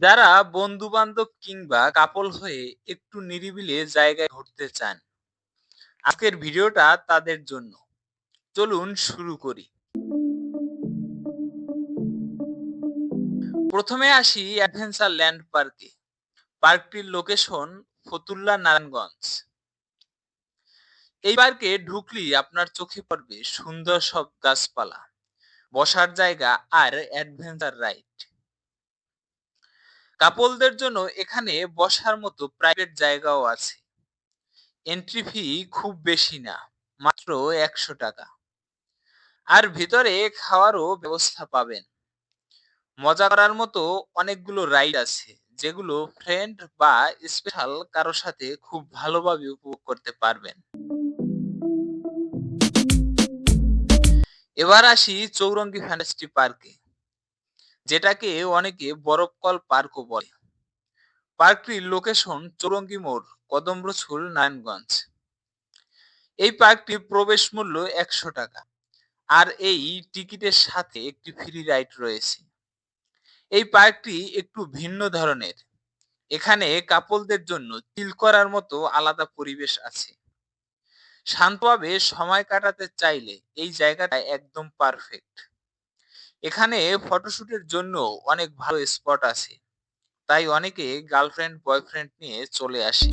যারা বন্ধু-বান্ধব কিংবা কাপল হয়ে একটু নিরিবিলি জায়গায় ঘুরতে চান, আজকের ভিডিওটা তাদের জন্য। চলুন শুরু করি। প্রথমে আসি অ্যাডভেঞ্চার ল্যান্ড পার্কে। পার্কটির লোকেশন ফতুল্লা নারায়ণগঞ্জ। এই পার্কে ঢুকলি আপনার চোখে পড়বে সুন্দর সব গাছপালা, বসার জায়গা আর অ্যাডভেঞ্চার রাইড। কাপলদের জন্য এখানে বসার মতো প্রাইভেট জায়গাও আছে। এন্ট্রি ফি খুব বেশি না, মাত্র একশো টাকা। আর ভিতরে খাওয়ারও ব্যবস্থা পাবেন। মজা করার মতো অনেকগুলো রাইড আছে যেগুলো ফ্রেন্ড বা স্পেশাল কারও সাথে খুব ভালোভাবে উপভোগ করতে পারবেন। এবার আসি চৌরঙ্গী ফ্যান্টাসি পার্কে যেটাকে অনেকে বরফকল পার্কও বলে। পার্কটির লোকেশন চৌরঙ্গী মোড়, কদমরসুল, নারায়ণগঞ্জ। এই পার্কটির প্রবেশ মূল্য একশো টাকা আর এই টিকিটের সাথে একটি ফ্রি রাইড রয়েছে। এই পার্কটি একটু ভিন্ন ধরনের। এখানে কাপলদের জন্য চিল করার মতো আলাদা পরিবেশ আছে। শান্তভাবে সময় কাটাতে চাইলে এই জায়গাটা একদম পারফেক্ট। এখানে ফটোশুটের জন্য অনেক ভালো স্পট আছে। তাই অনেকে গার্লফ্রেন্ড বয়ফ্রেন্ড নিয়ে চলে আসে।